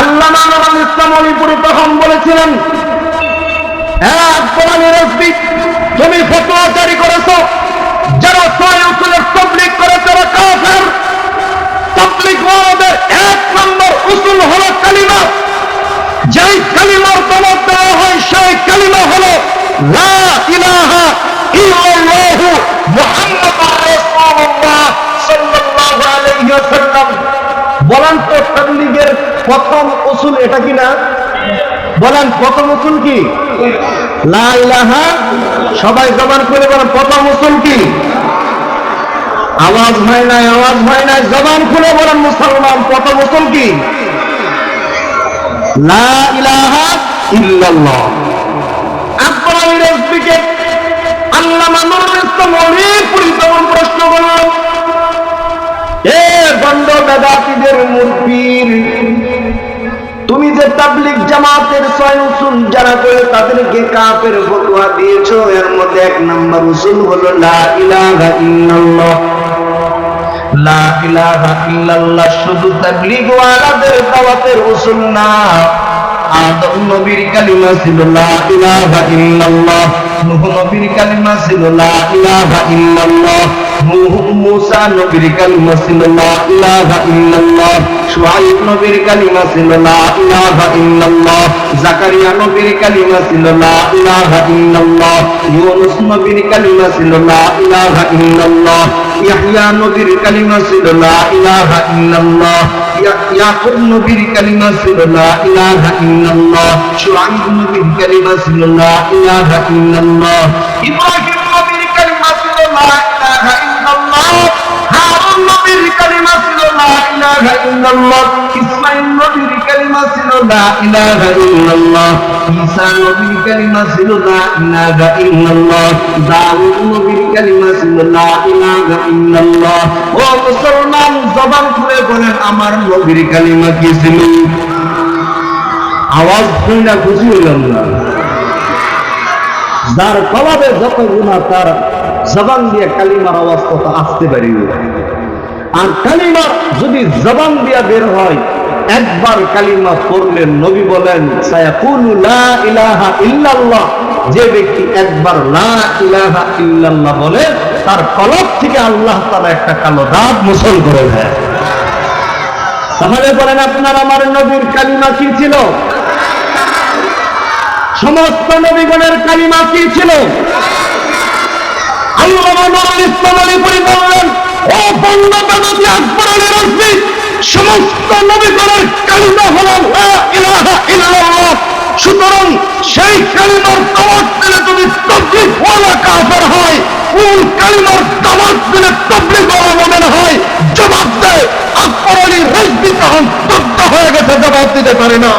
আল্লাহ নবুল ইসলাম অলিপুরি তখন বলেছিলেন রাসবি তুমি ফতোয়া জারি করেছ। যারা ছয় উসুলের তবলিগ করে তারা কাফের। তবলিগ ওয়ালাদের এক নম্বর উসুল হলো কালিমা। যেই কালিমার দমক দেওয়া হয়, সেই কালিমা হলো বলেন তো উসুল এটা কি না? বলেন, প্রথম উসুল কি? লা সবাই জবান করে বলেন, প্রথম উসুল কি? আওয়াজ হয় নাই, আওয়াজ হয় নাই, জবান খুলে বলেন মুসলমান, প্রথম উসুল কি? প্রশ্ন করল এ গন্ড বেদাতিদের মুরব্বীর তাবলিগ জামাতের ছয় উসুল যারা করে তাদেরকে কাফের ফতোয়া দিয়েছ। এর মধ্যে এক নাম্বার উসুল হলো লা ইলাহা ইল্লাল্লাহ। লা ইলাহা ইল্লাল্লাহ শুধু তাবলীগ ওয়ালাদের দাওয়াতের উসুল না, আদম নবীর কালিমা ছিল লা ইলাহা ইল্লাল্লাহ, নূহ নবীর কালিমা ছিল লা ইলাহা ইল্লাল্লাহ মুসা নবীর কালিমা ছিল লা ইলাহা ইল্লাল্লাহ। শুআইব নবীর কালিমা ছিল, লা ইলাহা ইল্লাল্লাহ। জাকারিয়া নবীর কালিমা ছিল, লা ইলাহা ইল্লাল্লাহ। ইউনূস নবীর কালিমা ছিল, লা ইলাহা ইল্লাল্লাহ। ইয়াহইয়া নবীর কালিমা ছিল, লা ইলাহা ইল্লাল্লাহ। ইয়াকুব নবীর কালিমা ছিল, লা ইলাহা ইল্লাল্লাহ। শুআইব নবীর কালিমা ছিল, লা ইলাহা ইল্লাল্লাহ। ইব্রাহিম আমার নবীর কালিমা কি ছিল? আওয়াজ শুনে না খুশি হইলাম না। যার কলাবে যত গুণা তার জবান দিয়ে কালিমার আওয়াজ কত আসতে পারি আর কালিমা যদি জবান দিয়া বের হয়, একবার কালিমা পড়লে নবী বলেন যে ব্যক্তি একবার ইলাহা ইল্লাল্লাহ বলে, তার কলব থেকে আল্লাহ তাআলা একটা কালো দাগ মুসল করে দেয়। তাহলে বলেন, আপনার আমার নবীর কালিমা কি ছিল? সমস্ত নবীগণের কালিমা কি ছিল? আল্লাহ ও বন্ধ বেদতি আকবর আলী সমস্ত নবীগণের কালিমা হল লা সুতরাং সেই কালিমার দাওয়াত দিলে যদি তবলিগ ওয়ালা কাফের হয় কোন কালিমার দাওয়াত দিলে তবলিগ ওয়ালা মুমিন হয়। জবাব দেয় আকবর আলী রসবি তখন হয়ে গেছে, জবাব দিতে পারে না।